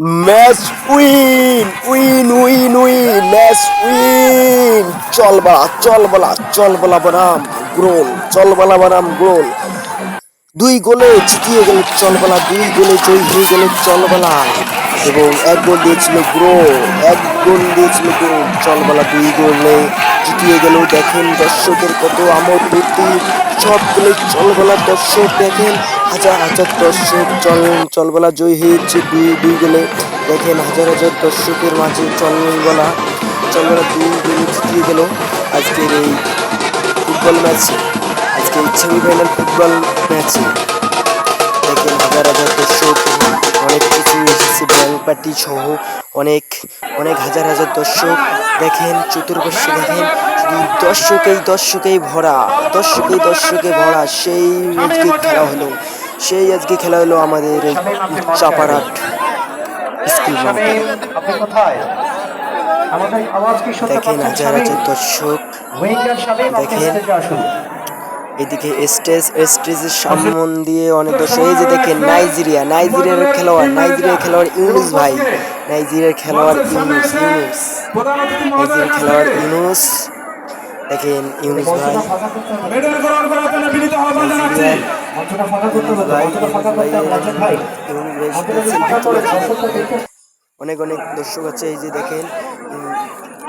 Match win win win win match win চল বলা চল বলা চল বলা বনাম গোল, চল বলা বনাম গোল। দুই গোলে জিতিয়ে গেল চলবেলা দুই গোলে জয়ী হয়ে গেল চলবেলা এবং এক গোল দিয়েছিল গ্রো, এক গোল দিয়েছিল গ্রো। চলবেলা দুই গোলে জিতিয়ে গেল। দেখেন দর্শকের কত আমোদ সব গোলে চলবেলা দর্শক দেখেন হাজার হাজার দর্শক চল, চলবেলা জয়ী হয়েছে দুই দুই গোলে। দেখেন হাজার হাজার দর্শকের মাঝে চলবেলা চলবেলা দুই গোলে জিতিয়ে গেল আজকের এই ফুটবল ম্যাচে আজকে সেমিফাইনাল ফুটবল ম্যাচে দেখেন হাজার হাজার দর্শক, অনেক কিছু এসেছে, ব্যাংক পার্টি সহ অনেক অনেক হাজার হাজার দর্শক। দেখেন চতুর্পার্শ্বে দেখেন দর্শকেই দর্শকেই ভরা, দর্শকেই দর্শকে ভরা, সেই খেলা হলো। সেই আজকে খেলা হলো আমাদের এই চাপারাট স্কুল দেখেন হাজার হাজার দর্শক উইঙ্গার শামীম আপনি দেখেন। এদিকে স্টেজ স্টেজের সামন দিয়ে অনেক দর্শক এই যে দেখেন নাইজেরিয়া নাইজেরিয়ার খেলোয়াড় নাইজেরিয়ার খেলোয়াড় ইউনুস ভাই নাইজেরিয়ার খেলোয়াড় ইউনুস ইউনুস। নাইজেরিয়ার খেলোয়াড় ইউনুস দেখেন ইউনুস ভাই। মেডেল গ্রহণ করার জন্য বিনীত আহ্বান জানাচ্ছি মঞ্চটা ফাঁকা করতে হবে মঞ্চটা ফাঁকা করতে হবে রাজেন ভাই। মঞ্চটা করে দর্শকরা দেখে অনেক অনেক দর্শক আছে এই যে দেখেন ইউ-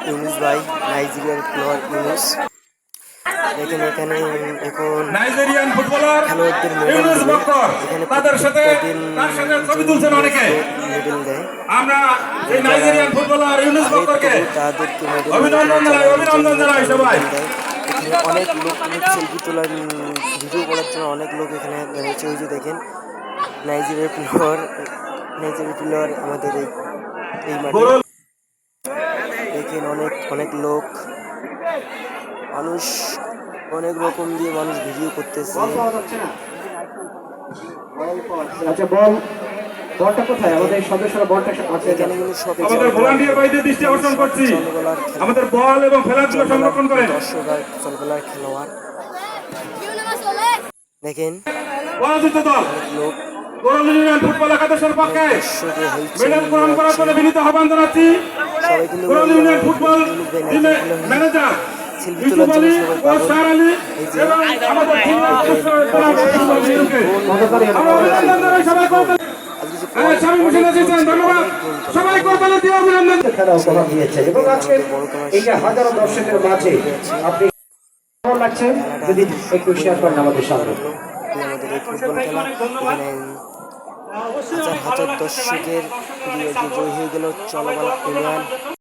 ইউনুস ভাই নাইজেরিয়ার খেলোয়াড় ইউনুস। দেখেন এখানে এখন নাইজেরিয়ান ফুটবলার খেলোয়াড়দের ইউনুস বক্কর। এখানে তাদের সাথে তার সাথে ছবি তুলছেন অনেকে। মেডেল দেয়। আমরা এই নাইজেরিয়ান ফুটবলার ইউনুস বক্করকে তাদেরকে অভিনন্দন জানাই, অভিনন্দন জানাই সবাই। এখানে অনেক লোক অনেক সেলফি তোলার ভিডিও করার জন্য অনেক লোক এখানে রয়েছে, ওই যে দেখেন নাইজেরিয়ার প্লেয়ার নাইজেরিয়ার প্লেয়ার আমাদের এই এই দেখেন অনেক অনেক লোক, মানুষ, অনেক রকম দিয়ে মানুষ ভিডিও করতেছে। আচ্ছা বল। বলটা কোথায়? আমাদের সদস্যরা বলটা আছে এখানে আমাদের ভলান্টিয়ার ভাইদের দৃষ্টি আকর্ষণ করছি। আমাদের বল এবং খেলাধুলো সংরক্ষণ করেন। দর্শক আর চলবেলার খেলোয়াড়। দেখেন। পরাজিত দল। লোক। ইউনিয়ন ফুটবল একাদশের পক্ষে মেডেল গ্রহণ করার জন্য বিনীত আহ্বান জানাচ্ছি। সবাই ইউনিয়ন ফুটবল টিমের ম্যানেজার। আমাদের এবং আজকে এই যে হাজারো দর্শকের মাঝে আপনি কেমন লাগছে? যদি একটু শেয়ার করেন আমাদের সামনে। হাজার হাজার দর্শকের হয়ে গেল ইউনিয়ন